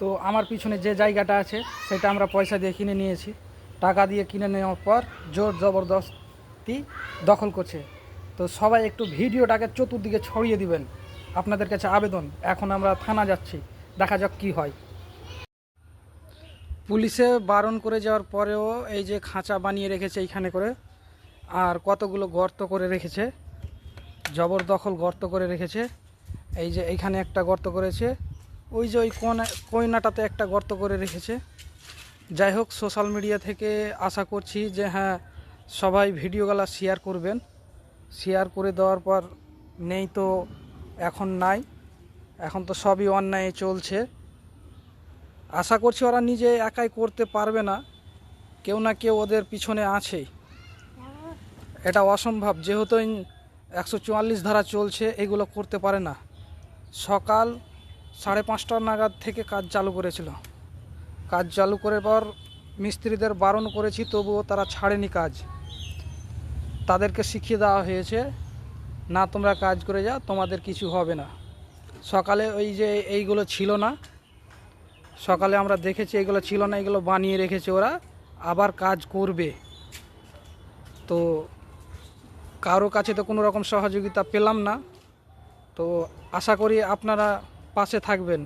তো আমার পিছনে যে জায়গাটা আছে, সেটা আমরা পয়সা দিয়ে কিনে নিয়েছি। টাকা দিয়ে কিনে নেওয়ার পর জোর জবরদস্তি দখল করছে। তো সবাই একটু ভিডিওটাকে চতুর্দিকে ছড়িয়ে দিবেন। আপনাদের কাছে আবেদন। এখন আমরা থানা যাচ্ছি। দেখা যাক কি হয়। পুলিশে বারণ করে যাওয়ার পরেও এই যে খাঁচা বানিয়ে রেখেছে এইখানে করে, আর কতগুলো গর্ত করে রেখেছে, জবরদখল গর্ত করে রেখেছে। এই যে এইখানে একটা গর্ত করেছে। ওই যে ওই কোনা, কইনাটাতে একটা গর্ত করে রেখেছে। যাই হোক সোশ্যাল মিডিয়া থেকে আশা করছি যে হ্যাঁ সবাই ভিডিওগুলো শেয়ার করবেন। শেয়ার করে দেওয়ার পর নেই তো এখন নাই। এখন তো সবই অন্যায় চলছে। আশা করছি ওরা নিজে একাই করতে পারবে না। কেউ না কেউ ওদের পিছনে আছেই এটা অসম্ভব। যেহেতু একশো চুয়াল্লিশ ধারা চলছে, এগুলো করতে পারে না। সকাল সাড়ে পাঁচটা নাগাদ থেকে কাজ চালু করেছিল। কাজ চালু করে পর মিস্ত্রিদের বারণ করেছি, তবুও তারা ছাড়েনি কাজ। তাদেরকে শিখিয়ে দেওয়া হয়েছে, না, তোমরা কাজ করে যাও, তোমাদের কিছু হবে না। সকালে ওই যে এইগুলো ছিল না, সকালে আমরা দেখেছি এগুলো ছিল না এগুলো বানিয়ে রেখেছে ওরা, আবার কাজ করবে। তো কারও কাছে তো কোনো রকম সহযোগিতা পেলাম না। তো আশা করি আপনারা পাশে থাকবেন।